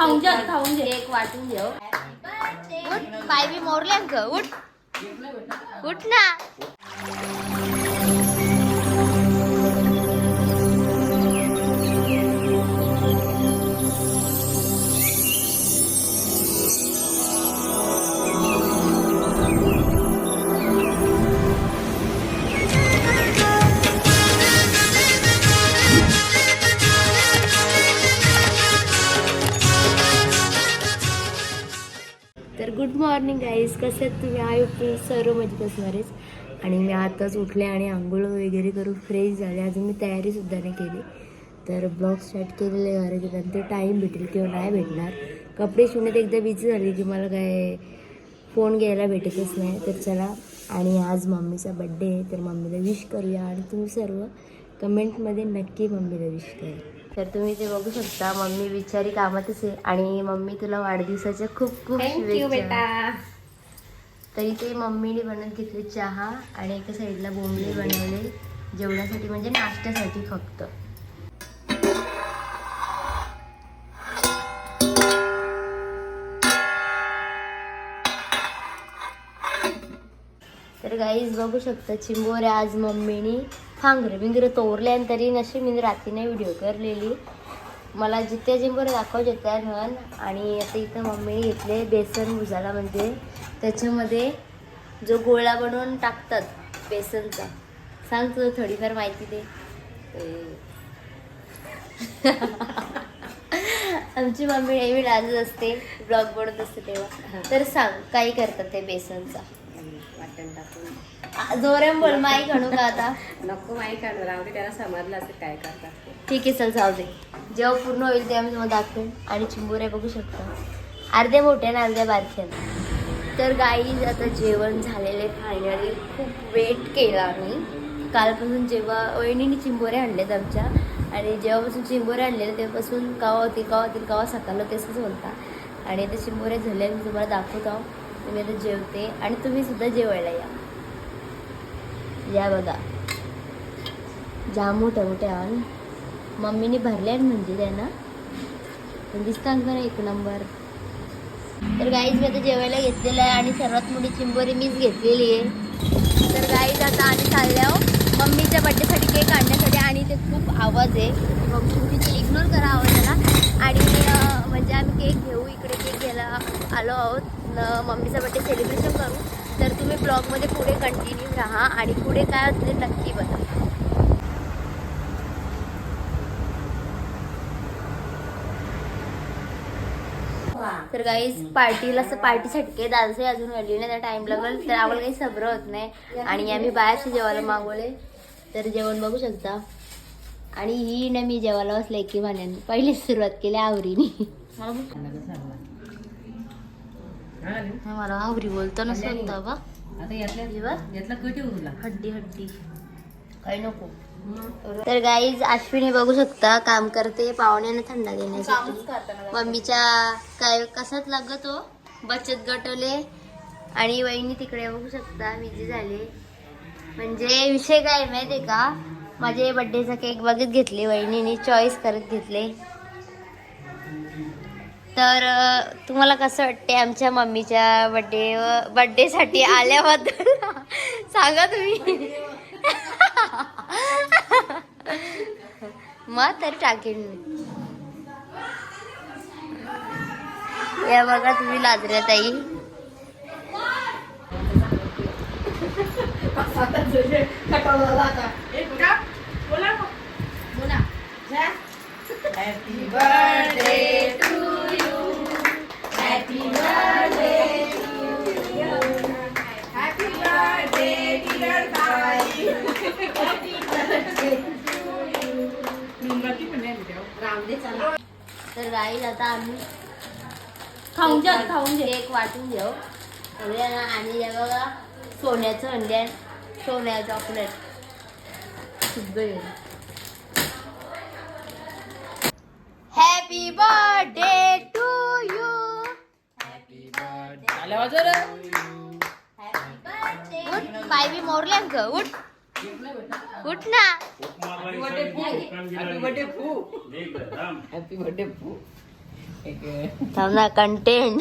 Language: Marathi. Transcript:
खाऊन घे खाऊन घे केक वाटून घेऊ. उठ पाय बी मोरले अंक उठ. उठ ना. गुड मॉर्निंग गाईज कसे आहेत तुम्ही? आय होप सर्व मजेत असणारच आणि मी आताच उठले आणि आंघोळ वगैरे करून फ्रेश झाले. अजून मी तयारीसुद्धा नाही केली. तर ब्लॉग स्टार्ट केलेले घराचे नंतर टाईम भेटेल किंवा नाही भेटणार. कपडे शिवण्यात एकदा बिझी झाली की मला काय फोन घ्यायला भेटतच नाही. तर चला. आणि आज मम्मीचा बड्डे आहे. तर मम्मीला विश करूया. आणि तुम्ही सर्व कमेंटमध्ये नक्की मम्मीला विश करा. तर तुम्ही ते बघू शकता. मम्मी बिचारी कामातच आहे. आणि मम्मी तुला वाढदिवसाच्या खूप खूप शुभेच्छा. तर इथे मम्मीने बनवून घेतली चहा आणि एका साईडला बोंबले बनवले. जेवणासाठी म्हणजे नाश्त्यासाठी फक्त. तर गाईज बघू शकता चिंबोरे आज मम्मीनी. फांगरे बिंगर तोरले आणि तरी नशी मी रात्रीने व्हिडिओ करलेली. मला जिथे चिंबोरे दाखवायचे त्या धन आणि आता इथं मम्मी घेतले बेसन भुजाला म्हणजे. त्याच्यामध्ये जो गोळा बनवून टाकतात बेसनचा. सांग तुझं थोडीफार माहिती दे. आमची मम्मी नेहमी लाजत असते ब्लॉग बनवत असते तेव्हा. तर सांग काय करतात ते बेसनचा? वाटण टाकून. जोरान बोल माई म्हणू का आता? नको काढू राहू दे त्याला समजलं असं काय करतात. ठीक आहे चल जाऊ दे. जेव्हा पूर्ण होईल तेव्हा मी तुम्हाला दाखवेन आणि चिंबोऱ्या बघू शकता. अर्ध्या मोठ्या आणि अर्ध्या बारक्या तर गाई आता जेवण झालेले फायनली खूप वेट केला आम्ही. कालपासून जेव्हा वहिनीने चिंबोऱ्या आणल्यात आमच्या आणि जेव्हापासून चिंबोऱ्या आणलेल्या तेव्हापासून कावा होती कावा होतील कावा सकाळला तेच बोलता. आणि ते चिंबोऱ्या झाल्या मी तुम्हाला दाखवत. आहो तुम्ही आता जेवते आणि तुम्ही सुद्धा जेवायला या. या बघा. जाम मोठ्या मोठ्या मम्मीने भरल्या म्हणजे त्यांना. पण दिसतात बरं एक नंबर. तर गाईज मी आता जेवायला घेतलेलं आहे आणि सर्वात मोठी चिंबोरी मीच घेतलेली आहे. तर गाईज आता आणि चालल्या हो. मम्मीच्या बड्डेसाठी केक आणण्यासाठी आणि ते खूप आवाज आहे. मग तुम्ही ते इग्नोर करा आवाजाला आणि म्हणजे आम्ही केक घेऊ इकडे केक घ्यायला आलो आहोत. मम्मीचा बड्डे सेलिब्रेशन करू. तर तुम्ही ब्लॉगमध्ये पुढे कंटिन्यू राहा आणि पुढे काय होतं ते नक्की बघा. तर काही पार्टीला असं पार्टी छटके दादाचे अजून घडली नाही त्या टाइम लागेल तर आम्हाला काही सबर होत नाही. आणि आम्ही बाहेरचे जेवायला मागवले तर जेवण बघू शकता. आणि ही ना मी जेवायला बसले की म्हण्यान पहिली सुरुवात केली आवरीने मला आवरी बोलतो बा आता यातल्या यातला कटी उरला हड्डी हड्डी. काही नको. तर गाईज अश्विनी बघू शकता काम करते पाहुण्याने थंडा देण्यासाठी. मम्मीच्या काय कसाच लागत हो? बचत गटवले आणि वहिनी तिकडे बघू शकता बिझी झाले. म्हणजे विषय काय माहितीये का? माझे बड्डेचा केक बघत घेतले वहिनीने चॉईस करत घेतले. तर तुम्हाला कसं वाटते आमच्या मम्मीच्या बड्डे बड्डेसाठी आल्याबद्दल? सांगा तुम्ही. मग तरी टाकेन मी. या बघा तुम्ही लाजऱ्या ताई. तर गाईज आता आम्ही खाऊन घे खाऊन घे केक वाटून घेऊ सगळ्यांना आणि हे बघा सोन्याचं अंड्या सोन्या चॉकलेट सगळे हॅपी बर्थडे टू यू उठ पाय बी मोरले अंक उठ उठ ना हॅपी बर्थडे ઘૂટના હેપી બર્થડે ફૂ તમને કન્ટેન્ટ